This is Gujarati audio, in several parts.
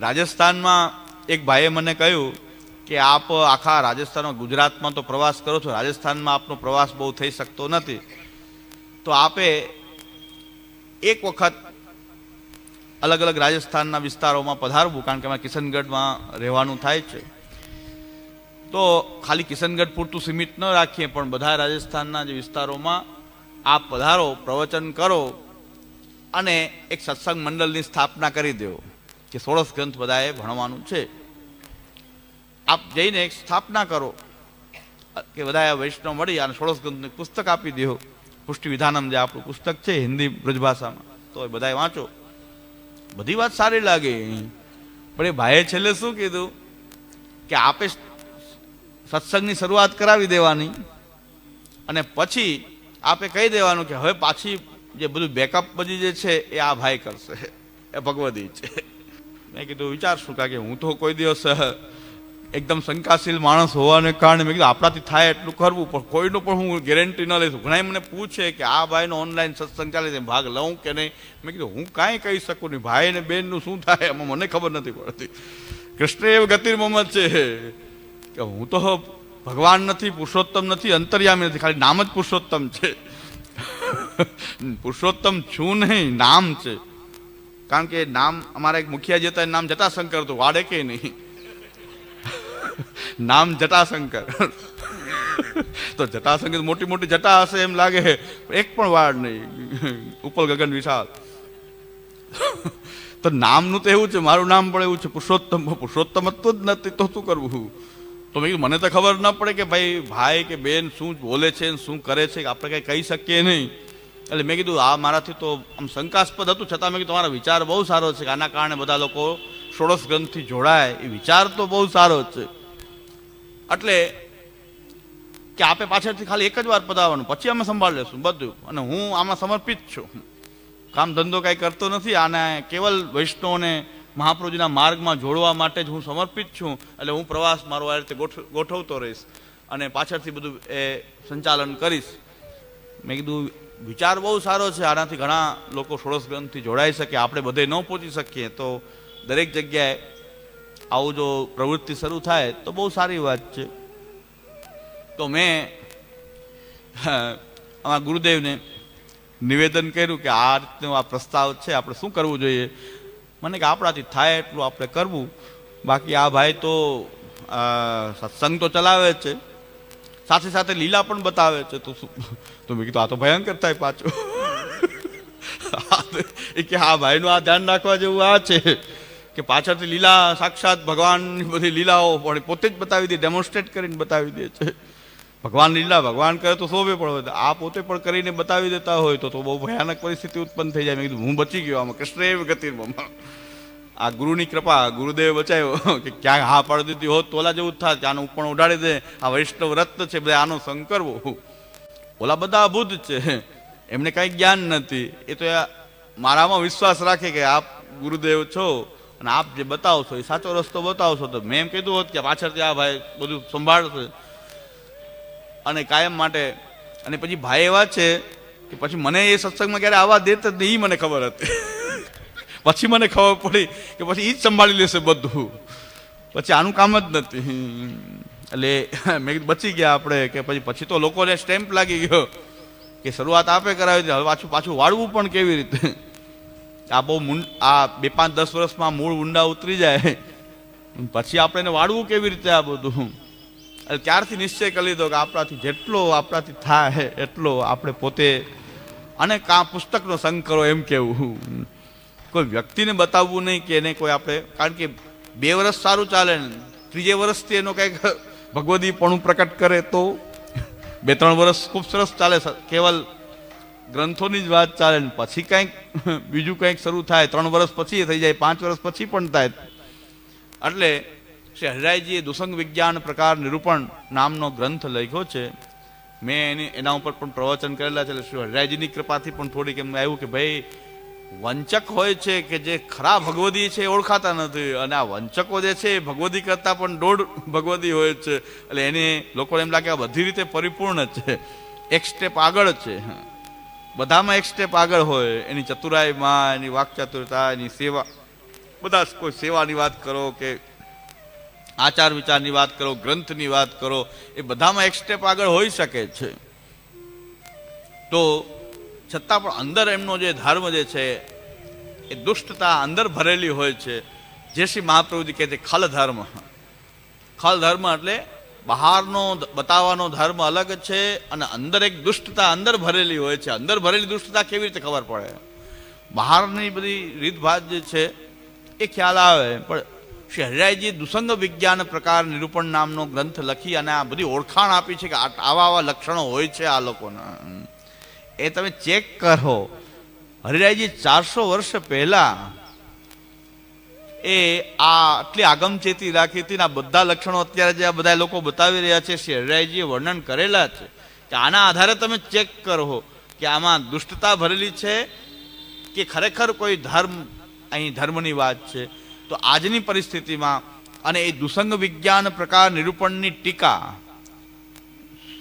રાજસ્થાનમાં એક ભાઈએ મને કહ્યું કે આપ આખા રાજસ્થાનમાં, ગુજરાતમાં તો પ્રવાસ કરો છો, રાજસ્થાનમાં આપનો પ્રવાસ બહુ થઈ શકતો નથી. તો આપે એક વખત અલગ અલગ રાજસ્થાનના વિસ્તારોમાં પધારવું, કારણ કે અમે કિશનગઢમાં રહેવાનું થાય છે. તો ખાલી કિશનગઢ પૂરતું સીમિત ન રાખીએ, પણ બધા રાજસ્થાનના જે વિસ્તારોમાં આપ પધારો પ્રવચન કરો અને એક સત્સંગ મંડળની સ્થાપના કરી દો, કે સોળસ ગ્રંથ બધાએ ભણવાનું છે. આપ જઈને એક સ્થાપના કરો, કે બધા વૈષ્ણવ મળી અને સોળસ ગ્રંથનું પુસ્તક આપી દો. પુષ્ટિ વિધાનમ જે આપણું પુસ્તક છે, હિન્દી બ્રજભાષામાં. તો એ બધાએ વાંચો. બધી વાત સારી લાગે. પણ એ ભાઈએ છેલ્લે શું કીધું? કે આપે સત્સંગની શરૂઆત કરાવી દેવાની અને પછી આપે કહી દેવાનું કે હવે પાછી જે બધું બેકઅપ બધી જે છે એ આ ભાઈ કરશે. એ ભગવદી છે. મેં કીધું, વિચારશું, કારણ કે હું તો કોઈ દિવસ એકદમ શંકાશીલ માણસ હોવાને કારણે મેં કીધું, આપણાથી થાય એટલું કરવું, પણ કોઈનું પણ હું ગેરંટી ન લઈશું. ઘણા મને પૂછે કે, આ ભાઈનો ઓનલાઈન સત્સંગ ચાલે છે, ભાગ લઉં કે નહીં? મેં કીધું, હું કાંઈ કહી શકું નહીં, ભાઈ ને બેનનું શું થાય? એમાં મને ખબર નથી પડતી. કૃષ્ણ એવ ગતિર્મમ છે કે હું તો ભગવાન નથી, પુરુષોત્તમ નથી, અંતર્યામી નથી, ખાલી નામ જ પુરુષોત્તમ છે. પુરુષોત્તમ છું નહીં, નામ છે. કારણ કે નામ અમારા એક મુખિયા જતા નામ જટાશંકર હતું, વાડે કે નહીં? નામ જટાશંકર. તો જટાશંકર મોટી મોટી જટા હશે એમ લાગે. એક પણ વાડ નહીં ઉપર ગગન વિશાળ. તો નામનું તો એવું છે, મારું નામ પણ એવું છે, પુરુષોત્તમ. પુરુષોત્તમ જ નથી, તો શું કરવું? તો મેં મને તો ખબર ન પડે કે ભાઈ ભાઈ કે બેન શું બોલે છે શું કરે છે, આપણે કંઈ કહી શકીએ નહીં. એટલે મેં કીધું, આ મારાથી તો આમ શંકાસ્પદ હતું. છતાં મેં કીધું, તમારો વિચાર બહુ સારો છે કે આના કારણે બધા લોકો ષોડશ ગ્રંથથી જોડાય. એ વિચાર તો બહુ સારો છે. એટલે કે આપે પાછળથી ખાલી એક જ વાર પતાવવાનું પછી અમે સંભાળ લેશું બધું. અને હું આમાં સમર્પિત છું. કામ ધંધો કાંઈ કરતો નથી. આને કેવલ વૈષ્ણવને મહાપ્રભુજીના માર્ગમાં જોડવા માટે જ હું સમર્પિત છું. એટલે હું પ્રવાસ મારો આ રીતે ગોઠવતો રહીશ અને પાછળથી બધું એ સંચાલન કરીશ. મેં કીધું, વિચાર બહુ સારો છે. આનાથી ઘણા લોકો સોળસ ગ્રંથથી જોડાઈ શકે. આપણે બધે ન પહોંચી શકીએ. તો દરેક જગ્યાએ આવું જો પ્રવૃત્તિ શરૂ થાય તો બહુ સારી વાત છે. તો મેં અમારા ગુરુદેવને નિવેદન કર્યું કે આ રીતનો આ પ્રસ્તાવ છે. આપણે શું કરવું જોઈએ? મને કે આપણાથી થાય એટલું આપણે કરવું. બાકી આ ભાઈ તો સત્સંગ તો ચલાવે છે. સાથે સાથે લીલા પણ બતાવે છે. તો તો મેં કીધું, આ તો ભયંકર થાય પાછું. એ કે, હા, ભાઈનું આ ધ્યાન રાખવા જેવું આ છે. કે પાછળથી લીલા, સાક્ષાત ભગવાનની બધી લીલાઓ પણ પોતે જ બતાવી દે ડેમોન્સ્ટ્રેટ કરીને બતાવી દે છે. ભગવાન લીલા, ભગવાન કરે તો શોભે પણ હોય આ પોતે પણ કરીને બતાવી દેતા હોય તો તો બહુ ભયાનક પરિસ્થિતિ ઉત્પન્ન થઈ જાય. મેં કીધું, હું બચી ગયો આમાં, કૃષ્ણ ગતિર્મમ આ ગુરુની કૃપા ગુરુદેવે બચાવ્યો કે ક્યાંક હા પાડી દીધી હોત તો ઓલા જેવું જ કે આનું પણ ઉડાડી દે, આ વૈષ્ણવ રત્ન છે, બધા આનો સંગ કરવો ઓલા બધા અભૂત છે. એમને કાંઈ જ્ઞાન નથી. એ તો મારામાં વિશ્વાસ રાખે કે આપ ગુરુદેવ છો અને આપ જે બતાવો છો એ સાચો રસ્તો બતાવશો. તો મેં એમ કીધું હોત કે પાછળથી આ ભાઈ બધું સંભાળશે. અને કાયમ માટે. અને પછી ભાઈ એવા છે કે પછી મને એ સત્સંગમાં ક્યારે આવવા દેત જ નહીં મને ખબર હતી. પછી મને ખબર પડી કે પછી એ જ સંભાળી લેશે બધું. પછી આનું કામ જ નથી. એટલે મેં બચી ગયા આપણે કે પછી પછી તો લોકોને સ્ટેમ્પ લાગી ગયો કે શરૂઆત આપે કરાવી હતી, હવે પાછું પાછું વાળવું પણ કેવી રીતે? આ બહુ આ બે પાંચ દસ વર્ષમાં મૂળ ઊંડા ઉતરી જાય. પછી આપણે વાળવું કેવી રીતે આ બધું? એટલે ક્યારથી નિશ્ચય કરી લીધો કે આપણાથી જેટલો આપણાથી થાય એટલો આપણે પોતે અને કાં પુસ્તકનો સંગ કરો એમ કેવું. કોઈ વ્યક્તિને બતાવવું નહીં કે એને કોઈ આપણે, કારણ કે બે વર્ષ સારું ચાલે ને, ત્રીજે વર્ષથી એનો કંઈક ભગવદીપણું પ્રકટ કરે તો બે ત્રણ વર્ષ ખૂબ સરસ ચાલે કેવલ ગ્રંથોની જ વાત ચાલે ને, પછી કંઈક બીજું કંઈક શરૂ થાય, ત્રણ વર્ષ પછી થઈ જાય, પાંચ વર્ષ પછી પણ થાય. એટલે શ્રી હરિરાયજીએ દુસંગ વિજ્ઞાન પ્રકાર નિરૂપણ નામનો ગ્રંથ લખ્યો છે. મેં એની, એના ઉપર પણ પ્રવચન કરેલા છે. એટલે શ્રી હરિરાયજીની કૃપાથી પણ થોડીક એમ આવ્યું કે ભાઈ, વંચક હોય છે કે જે ખરા ભગવદી છે એ ઓળખાતા નથી. અને આ વંચકો જે છે એ ભગવદી કરતાં પણ દોઢ ભગવદી હોય છે. એટલે એને લોકોને એમ લાગે આ બધી રીતે પરિપૂર્ણ છે. એક સ્ટેપ આગળ છે. બધામાં એક સ્ટેપ આગળ હોય. એની ચતુરાઈમાં એની વાકચાતુરતા, એની સેવા. બધા કોઈ સેવાની વાત કરો કે આચાર વિચારની વાત કરો, ગ્રંથની વાત કરો, એ બધામાં એક સ્ટેપ આગળ હોઈ શકે છે. તો છતાં પણ અંદર એમનો જે ધર્મ જે છે, એ દુષ્ટતા અંદર ભરેલી હોય છે. જે શ્રી મહાપ્રભુજી કહે છે ખલ ધર્મ. ખલ ધર્મ એટલે બહારનો બતાવવાનો ધર્મ અલગ છે અને અંદર એક દુષ્ટતા અંદર ભરેલી હોય છે. અંદર ભરેલી દુષ્ટતા કેવી રીતે ખબર પડે? બહારની બધી રીતભાત જે છે, એ ખ્યાલ આવે, પણ શ્રી હરિરાયજી દુસંગ વિજ્ઞાન પ્રકાર નિરૂપણ નામનો ગ્રંથ લખી અને આ બધી ઓળખાણ આપી છે કે આવા આવા લક્ષણો હોય છે આ લોકોના. એ તમે ચેક કરો. હરિરાયજી ચારસો વર્ષ પહેલા એ આ આટલી આગમચેતી રાખી હતી આ બધા લક્ષણો અત્યારે જે આ બધા લોકો બતાવી રહ્યા છે શ્રી હરિરાયજીએ વર્ણન કરેલા છે. કે આના આધારે તમે ચેક કરો કે આમાં દુષ્ટતા ભરેલી છે કે ખરેખર કોઈ ધર્મ, અહીં ધર્મની વાત છે. તો આજની પરિસ્થિતિમાં અને એ દુસંગ વિજ્ઞાન પ્રકાર નિરૂપણની ટીકા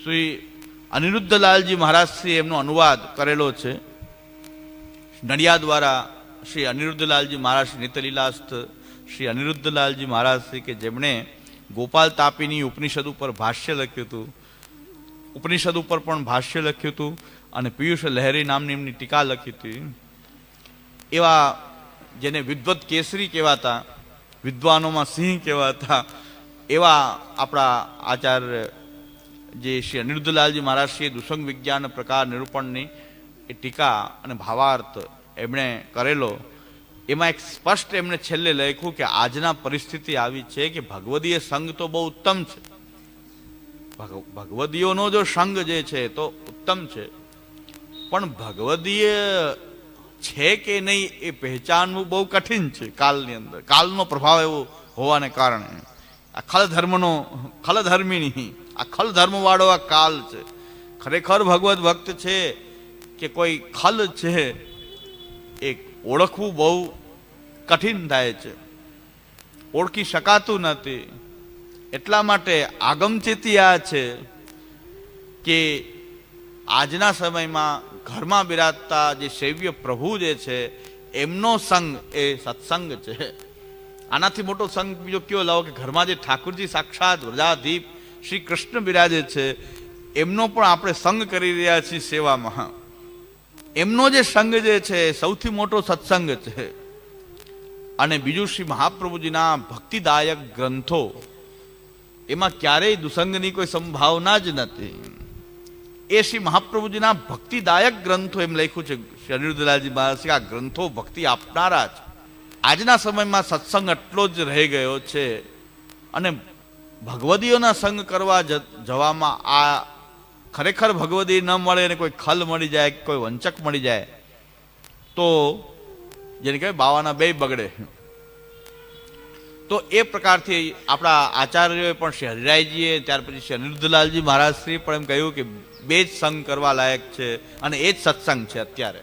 શ્રી અનિરુદ્ધલાલજી મહારાજશ્રી એમનો અનુવાદ કરેલો છે. નડિયા દ્વારા શ્રી અનિરુદ્ધલાલજી મહારાજ નિતલીલાસ્થ, શ્રી અનિરુદ્ધલાલજી મહારાજશ્રી કે જેમણે ગોપાલ તાપીની ઉપનિષદ ઉપર ભાષ્ય લખ્યું હતું. ઉપનિષદ ઉપર પણ ભાષ્ય લખ્યું હતું અને પિયુષ લહેરી નામની એમની ટીકા લખી હતી. એવા જેને વિદ્વત કેસરી કહેવાતા, વિદ્વાનોમાં સિંહ કહેવાતા, એવા આપણા આચાર્ય જે શ્રી અનિરુદ્ધલાલજી મહારાજશ્રીએ દુસંગ વિજ્ઞાન પ્રકાર નિરૂપણની એ ટીકા અને ભાવાર્થ એમણે કરેલો, એમાં એક સ્પષ્ટ એમણે છેલ્લે લખ્યું કે આજના પરિસ્થિતિ આવી છે કે ભગવદીય સંઘ તો બહુ ઉત્તમ છે. ભગ- ભગવદીયોનો જો સંઘ જે છે તો ઉત્તમ છે. પણ ભગવદીય છે કે નહીં એ પહેચાનવું બહુ કઠિન છે કાલની અંદર. કાલનો પ્રભાવ એવો હોવાને કારણે. આ ખલ ધર્મનો ખલ ધર્મીની આ ખલ ધર્મવાળો આ કાલ છે. ખરેખર ભગવત ભક્ત છે કે કોઈ ખલ છે એ ઓળખવું બહુ કઠિન થાય છે. ઓળખી શકાતું નથી. એટલા માટે આગમચેતી આ છે કે આજના સમયમાં ઘરમાં બિરાજતા જે સેવ્ય પ્રભુ જે છે, એમનો સંગ એ સત્સંગ છે. આનાથી મોટો સંગ બીજો કયો લાવો કે ઘરમાં જે ઠાકુરજી સાક્ષાત વ્રજાધીપ શ્રી કૃષ્ણ બિરાજે છે, એમનો પણ આપણે સંગ કરી રહ્યા છીએ સેવામાં. એમનો જે સંગ જે છે સૌથી મોટો સત્સંગ છે. અને બીજું શ્રી મહાપ્રભુજીના ભક્તિદાયક ગ્રંથો, એમાં ક્યારેય દુસંગની કોઈ સંભાવના જ નથી. એ શ્રી મહાપ્રભુજીના ભક્તિદાયક ગ્રંથો એમ લખ્યું છે. શ્રી અનિરુદ્ધલાલજી મહારાજ આ ગ્રંથો ભક્તિ આપનારા જ. આજના સમયમાં સત્સંગ એટલો જ રહી ગયો છે અને ભગવદીઓના સંગ કરવા જવામાં આ ખરેખર ભગવદી ન મળે અને કોઈ ખલ મળી જાય, કોઈ વંચક મળી જાય, તો જેને કહેવાય બાવાના બે બગડે. તો એ પ્રકારથી આપણા આચાર્યોએ પણ શ્રી હરિરાયજીએ, ત્યાર પછી શ્રી અનિરુદ્ધલાલજી મહારાજશ્રી પણ એમ કહ્યું કે બે જ સંગ કરવા લાયક છે અને એ જ સત્સંગ છે અત્યારે.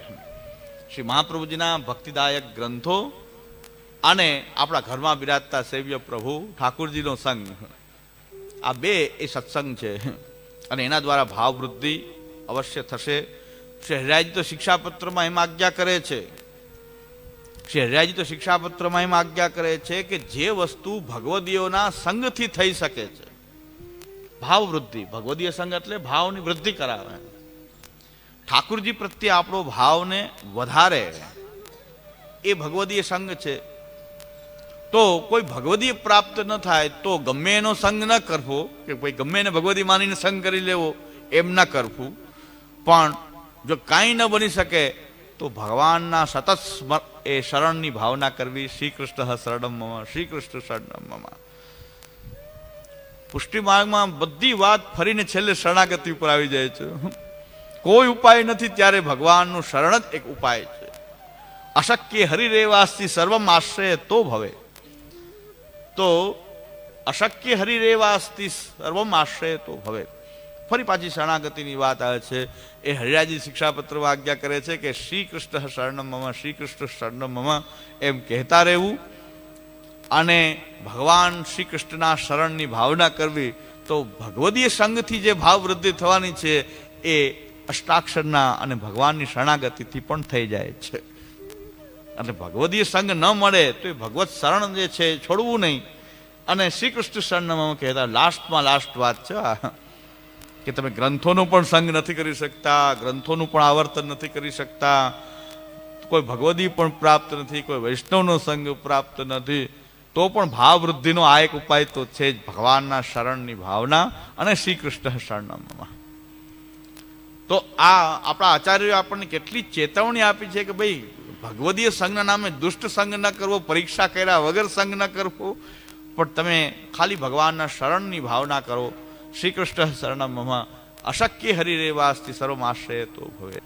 શ્રી મહાપ્રભુજીના ભક્તિદાયક ગ્રંથો અને આપણા ઘરમાં બિરાજતા સેવ્ય પ્રભુ ઠાકુરજીનો સંગ આ બે એ સત્સંગ છે અને એના દ્વારા ભાવવૃદ્ધિ અવશ્ય થશે. શ્રી હરિરાયજી તો શિક્ષાપત્રમાં એમ આજ્ઞા કરે છે. શ્રી હરિરાયજી તો શિક્ષાપત્રમાં એમ આજ્ઞા કરે છે કે જે વસ્તુ ભગવદીઓના સંગથી થઈ શકે છે. ભાવ વૃદ્ધિ ભગવદીય સંઘ એટલે ભાવની વૃદ્ધિ કરાવે. ઠાકુરજી પ્રત્યે આપણો ભાવને વધારે એ ભગવદીય સંઘ છે. તો કોઈ ભગવદીય પ્રાપ્ત ન થાય તો ગમે એનો સંગ ન કરવો, કે ભાઈ ગમે એને ભગવદી માનીને સંગ કરી લેવો, એમ ન કરવું. પણ જો કાંઈ ન બની શકે, તો ભગવાનના સતત એ શરણની ભાવના કરવી. શ્રી કૃષ્ણ શરણમ મમ શ્રી કૃષ્ણ શરણમ મમ. પુષ્ટિ માર્ગમાં બધી વાત ફરીને છેલ્લે શરણાગતિ ઉપર આવી જાય છે. કોઈ ઉપાય નથી ત્યારે ભગવાનનું શરણ જ એક ઉપાય છે. અશક્ય હરિરેવાસથી સર્વમ આશ્રય તો ભવે. તો અશક્ય હરિરેવાસથી સર્વમ આશ્રય તો ભવે. ફરી પાછી શરણાગતિની વાત આવે છે. એ હરિરાજી શિક્ષાપત્રમાં આજ્ઞા કરે છે કે શ્રી કૃષ્ણ શરણમ મમ શ્રી કૃષ્ણ શરણમ મમ એમ કહેતા રહેવું. અને ભગવાન શ્રી કૃષ્ણના શરણની ભાવના કરવી, તો ભગવદીય સંઘથી જે ભાવ વૃદ્ધિ થવાની છે, એ અષ્ટાક્ષરના અને ભગવાનની શરણાગતિથી પણ થઈ જાય છે. અને ભગવદીય સંઘ ન મળે, તો એ ભગવત શરણ જે છે છોડવું નહીં. અને શ્રી કૃષ્ણ શરણમાં કહેતા લાસ્ટમાં લાસ્ટ વાત છે કે તમે ગ્રંથોનો પણ સંગ નથી કરી શકતા, ગ્રંથોનું પણ આવર્તન નથી કરી શકતા. કોઈ ભગવદી પણ પ્રાપ્ત નથી, કોઈ વૈષ્ણવનો સંગ પ્રાપ્ત નથી. તો પણ ભાવ વૃદ્ધિનો આ એક ઉપાય તો છે જ ભગવાનના શરણની ભાવના અને શ્રી કૃષ્ણ શરણમાં. તો આ આપણા આચાર્યો આપણને કેટલી ચેતવણી આપી છે કે ભાઈ ભગવદીય સંઘના નામે દુષ્ટ સંગ ન કરવો, પરીક્ષા કર્યા વગર સંગ ન કરવો, પણ તમે ખાલી ભગવાનના શરણની ભાવના કરો શ્રી કૃષ્ણ શરણમમાં અશક્ય હરિરેવાસથી સર્વમાશ્રય તો ભવે.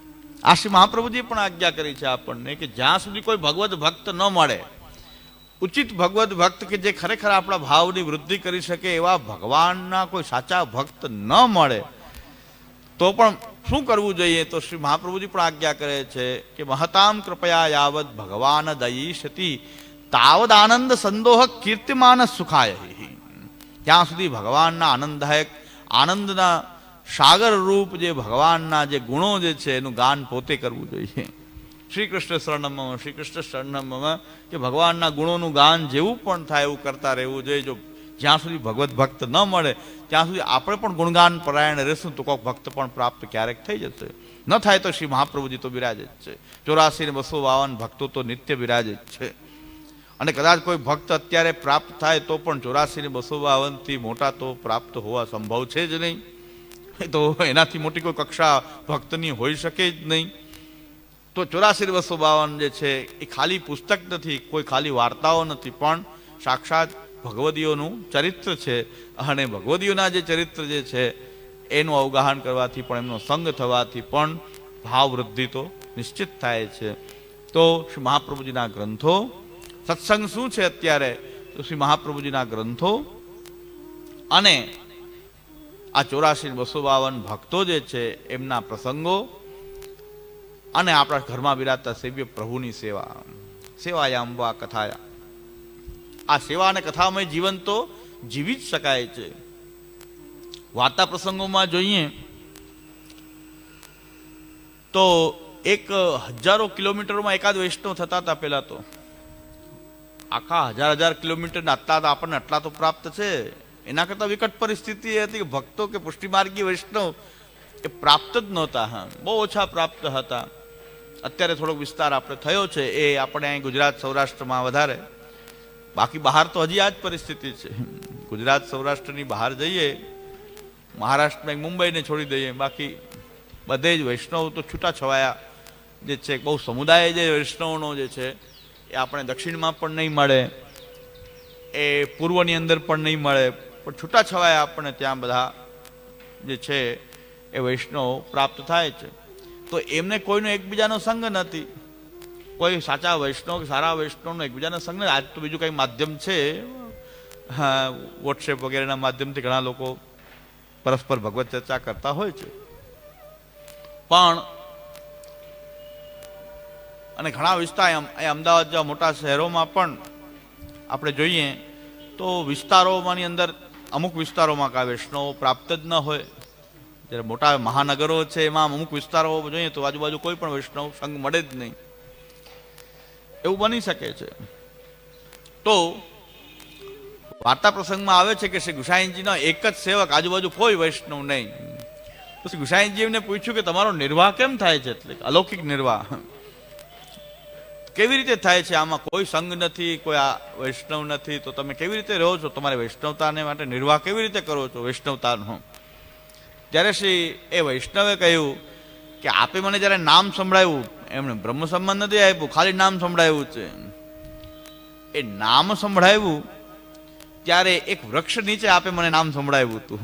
આ શ્રી મહાપ્રભુજી પણ આજ્ઞા કરી છે આપણને કે જ્યાં સુધી કોઈ ભગવત ભક્ત ન મળે ઉચિત ભગવદ્ ભક્ત કે જે ખરેખર આપણા ભાવની વૃદ્ધિ કરી શકે એવા ભગવાનના કોઈ સાચા ભક્ત ન મળે, તો પણ શું કરવું જોઈએ? તો શ્રી મહાપ્રભુજી પણ આજ્ઞા કરે છે કે મહતામ કૃપયા યાવત ભગવાન દયીશતી તાવદ આનંદ સંદોહ કીર્તિમાન સુખાય ત્યાં સુધી ભગવાનના આનંદદાયક આનંદના સાગર રૂપ જે ભગવાનના જે ગુણો જે છે એનું ગાન પોતે કરવું જોઈએ. શ્રી કૃષ્ણ શરણમમાં શ્રી કૃષ્ણ શરણમમાં કે ભગવાનના ગુણોનું ગાન જેવું પણ થાય એવું કરતા રહેવું જોઈએ, જો જ્યાં સુધી ભગવત ભક્ત ન મળે, ત્યાં સુધી આપણે પણ ગુણગાન પરાયણ રહેશું તો કોઈક ભક્ત પણ પ્રાપ્ત ક્યારેક થઈ જશે. ન થાય તો શ્રી મહાપ્રભુજી તો બિરાજે જ છે. ચોરાસી ને બસો બાવન ભક્તો તો નિત્ય બિરાજે જ છે. અને કદાચ કોઈ ભક્ત અત્યારે પ્રાપ્ત થાય તો પણ ચોરાસી ને બસો બાવનથી મોટા તો પ્રાપ્ત હોવા સંભવ છે જ નહીં. તો એનાથી મોટી કોઈ કક્ષા ભક્તની હોઈ શકે જ નહીં. તો ચોરાસી બસો બાવન જે છે, એ ખાલી પુસ્તક નથી, કોઈ ખાલી વાર્તાઓ નથી, પણ સાક્ષાત ભગવદીઓનું ચરિત્ર છે. અને ભગવદીઓના જે ચરિત્ર જે છે, એનું અવગાહન કરવાથી પણ, એમનો સંગ થવાથી પણ ભાવ વૃદ્ધિ તો નિશ્ચિત થાય છે. તો શ્રી મહાપ્રભુજીના ગ્રંથો, સત્સંગ શું છે અત્યારે? તો શ્રી મહાપ્રભુજીના ગ્રંથો અને આ ચોરાસી બસો બાવન ભક્તો જે છે, એમના પ્રસંગો અને આપણા ઘરમાં બિરાજતા સેવ્ય પ્રભુની સેવા. સેવાય અંબા કથાયા આ સેવા અને કથામય જીવન તો જીવી જ શકાય છે. વાર્તા પ્રસંગોમાં જોઈએ તો એક હજારો કિલોમીટરમાં એકાદ વૈષ્ણવ થતા હતા પહેલાં તો. આખા હજાર હજાર કિલોમીટર આટલા આપણને આટલા તો પ્રાપ્ત છે. એના કરતાં વિકટ પરિસ્થિતિ એ હતી કે ભક્તો કે પુષ્ટિમાર્ગી વૈષ્ણવ એ પ્રાપ્ત જ નહોતા. હા, બહુ ઓછા પ્રાપ્ત હતા. અત્યારે થોડોક વિસ્તાર આપણે થયો છે, એ આપણે અહીં ગુજરાત સૌરાષ્ટ્રમાં વધારે. બાકી બહાર તો હજી આ જ પરિસ્થિતિ છે. ગુજરાત સૌરાષ્ટ્રની બહાર જઈએ, મહારાષ્ટ્રમાં મુંબઈને છોડી દઈએ, બાકી બધે જ વૈષ્ણવ તો છૂટા છવાયા જે છે બહુ સમુદાય જે વૈષ્ણવનો જે છે, એ આપણે દક્ષિણમાં પણ નહીં મળે, એ પૂર્વની અંદર પણ નહીં મળે, પણ છૂટા છવાયા આપણને ત્યાં બધા જે છે, એ વૈષ્ણવ પ્રાપ્ત થાય છે. તો એમને કોઈનો એકબીજાનો સંગ નથી. કોઈ સાચા વૈષ્ણવ કે સારા વૈષ્ણવનો એકબીજાનો સંગ નથી. આજ તો બીજું કંઈ માધ્યમ છે. હા વોટ્સએપ વગેરેના માધ્યમથી ઘણા લોકો પરસ્પર ભગવત ચર્ચા કરતા હોય છે. પણ અને ઘણા વિસ્તાર એમ અમદાવાદ જેવા મોટા શહેરોમાં પણ આપણે જોઈએ તો વિસ્તારોમાંની અંદર અમુક વિસ્તારોમાં કાંઈ વૈષ્ણવ પ્રાપ્ત જ ન હોય. જ્યારે મોટા મહાનગરો છે, એમાં અમુક વિસ્તારો જોઈએ તો આજુબાજુ કોઈ પણ વૈષ્ણવ સંઘ મળે જ નહીં. એવું બની શકે છે. તો વાર્તા પ્રસંગમાં આવે છે કે શ્રી ગુસાઈનજીનો એક જ સેવક આજુબાજુ કોઈ વૈષ્ણવ નહીં. તો શ્રી ગુસાઈનજી એમને પૂછ્યું કે તમારો નિર્વાહ કેમ થાય છે? એટલે અલૌકિક નિર્વાહ. કેવી રીતે થાય છે? આમાં કોઈ સંઘ નથી, કોઈ આ વૈષ્ણવ નથી. તો તમે કેવી રીતે રહો છો? તમારે વૈષ્ણવતાને માટે નિર્વાહ કેવી રીતે કરો છો? વૈષ્ણવતાનો. ત્યારે શ્રી એ વૈષ્ણવે કહ્યું કે આપે મને જ્યારે નામ સંભળાવ્યું, એમણે બ્રહ્મ સંબંધ નથી આપ્યું, ખાલી નામ સંભળાવ્યું છે. એ નામ સંભળાવ્યું ત્યારે એક વૃક્ષ નીચે આપે મને નામ સંભળાવ્યું હતું.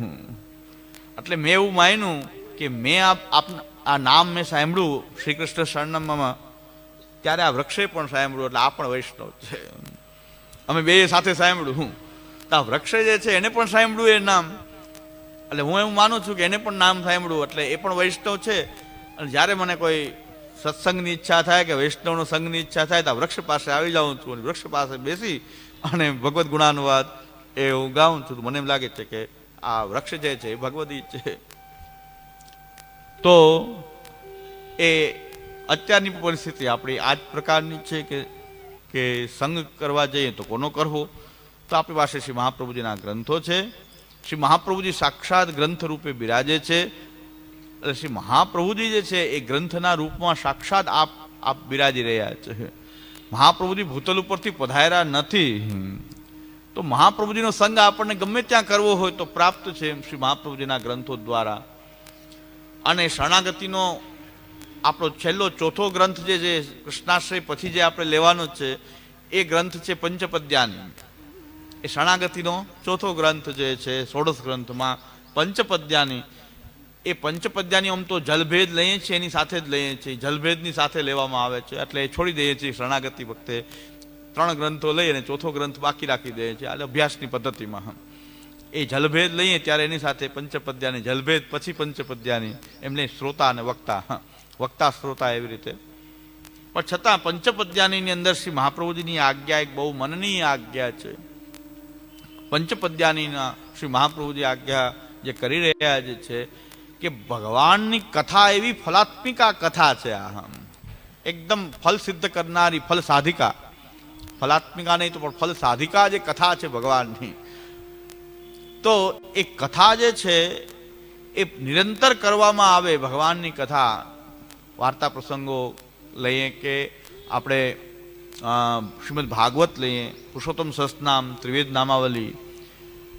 એટલે મેં એવું માન્યું કે મેં આપ આ નામ મેં સાંભળ્યું શ્રી કૃષ્ણ શરણમાં ત્યારે આ વૃક્ષે પણ સાંભળ્યું, એટલે આ પણ વૈષ્ણવ છે. અમે બે સાથે સાંભળ્યું. તો આ વૃક્ષે જે છે, એને પણ સાંભળ્યું એ નામ. એટલે હું એવું માનું છું કે એને પણ નામ સાંભળ્યું એટલે એ પણ વૈષ્ણવ છે. અને જ્યારે મને કોઈ સત્સંગની ઈચ્છા થાય કે વૈષ્ણવનો સંઘની ઈચ્છા થાય, તો વૃક્ષ પાસે આવી જાઉં છું અને વૃક્ષ પાસે બેસી અને ભગવદ્ ગુણાનુવાદ એ હું ગાઉં છું. મને એમ લાગે છે કે આ વૃક્ષ જે છે, એ ભગવદી છે. તો એ અત્યારની પરિસ્થિતિ આપણી આ જ પ્રકારની છે કે કે સંગ કરવા જઈએ તો કોનો કરવો? તો આપણી પાસે શ્રી મહાપ્રભુજીના ગ્રંથો છે. શ્રી મહાપ્રભુજી સાક્ષાત ગ્રંથ રૂપે બિરાજે છે. શ્રી મહાપ્રભુજી જે છે, એ ગ્રંથના રૂપમાં સાક્ષાત આપ આપ બિરાજી રહ્યા છે. મહાપ્રભુજી ભૂતલ ઉપરથી પધાર્યા નથી. તો મહાપ્રભુજીનો સંગ આપણને ગમે ત્યાં કરવો હોય તો પ્રાપ્ત છે શ્રી મહાપ્રભુજીના ગ્રંથો દ્વારા. અને શરણાગતિનો આપણો છેલ્લો ચોથો ગ્રંથ જે છે, કૃષ્ણાશ્રય પછી જે આપણે લેવાનો છે, એ ગ્રંથ છે પંચપદ્યાની. એ શરણાગતિનો ચોથો ગ્રંથ જે છે, ષોડશ ગ્રંથમાં પંચપદ્યાની, એ પંચપદ્યાની આમ તો જલભેદ લઈએ છીએ, એની સાથે જ લઈએ છીએ, જલભેદની સાથે લેવામાં આવે છે. એટલે એ છોડી દઈએ છીએ શરણાગતિ વખતે. ત્રણ ગ્રંથો લઈ અને ચોથો ગ્રંથ બાકી રાખી દઈએ છીએ. આ અભ્યાસની પદ્ધતિમાં એ જલભેદ લઈએ ત્યારે એની સાથે પંચપદ્યાની, જલભેદ પછી પંચપદ્યાની, એમને શ્રોતા અને વક્તા વક્તા, શ્રોતા એવી રીતે. પણ છતાં પંચપદ્યાની અંદર શ્રી મહાપ્રભુજીની આજ્ઞા એક બહુ મનની આજ્ઞા છે. પંચપદ્યાનીના શ્રી મહાપ્રભુજી આજ્ઞા જે કરી રહ્યા જે છે કે ભગવાનની કથા એવી ફલાત્મિકા કથા છે આ. એકદમ ફલ સિદ્ધ કરનારી ફલ સાધિકા. ફલાત્મિકા નહીં તો પણ ફલ સાધિકા જે કથા છે ભગવાનની. તો એ કથા જે છે એ નિરંતર કરવામાં આવે ભગવાનની કથા. વાર્તા પ્રસંગો લઈએ કે આપણે શ્રીમદ ભાગવત લઈએ, પુરુષોત્તમ સસ્તનામ ત્રિવેદ નામાવલી,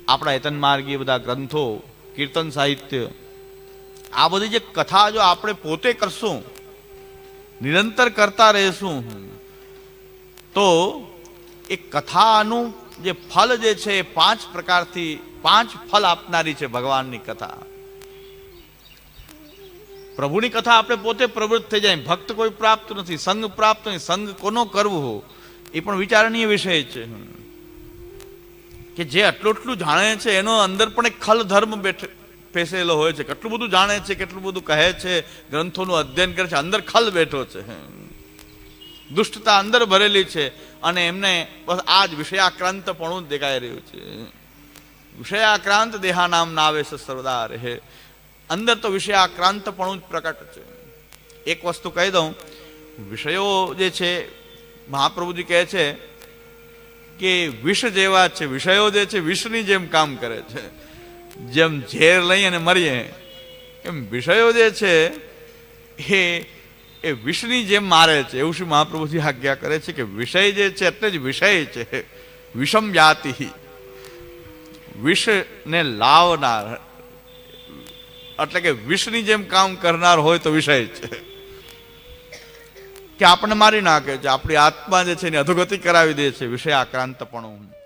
આપણા હેતન માર્ગીય બધા ગ્રંથો, કીર્તન સાહિત્ય, આ બધી જે કથા જો આપણે પોતે કરશું, નિરંતર કરતા રહેશું, તો એ કથાનું જે ફલ જે છે એ પાંચ પ્રકારથી, પાંચ ફલ આપનારી છે ભગવાનની કથા. પ્રભુની કથા આપણે પોતે પ્રવૃત્ત થઈ જાય. ભક્ત કોઈ પ્રાપ્ત નથી, સંગ પ્રાપ્ત નહીં સંગ કોનો કરવો એ પણ વિચારણીય વિષય છે. કે જે આટલું એટલું જાણે છે, એનો અંદર પણ એક ખલ ધર્મ બેઠ, પેસેલો હોય છે. કેટલું બધું જાણે છે, કેટલું બધું કહે છે, ગ્રંથોનું અધ્યયન કરે છે, અંદર ખલ બેઠો છે. દુષ્ટતા અંદર ભરેલી છે અને એમને બસ આ જ વિષયાક્રાંતપણું દેખાઈ રહ્યું છે. વિષયાક્રાંત દેહાનામ નાવે છે સર્વદા રહે. અંદર તો વિષય આક્રાંતપણું જ પ્રકટ છે એક વસ્તુ કહી દઉં, વિષયો જે છે, મહાપ્રભુજી કહે છે કે વિષ જેવા છે, વિષયો જે છે, વિષની જેમ કામ કરે છે. જેમ ઝેર લઈ અને મરીએ, એમ વિષયો જે છે, એ એ વિષની જેમ મારે છે. એવું શ્રી મહાપ્રભુજી આજ્ઞા કરે છે કે વિષય જે છે, એટલે જ વિષય છે. વિષમ જાતિ વિષને લાવનાર એટલે કે વિષની જેમ કામ કરનાર હોય તો વિષય છે. કે આપણને મારી નાખે છે, આપણી આત્મા જે છે એની અધોગતિ કરાવી દે છે વિષય આક્રાંતપણું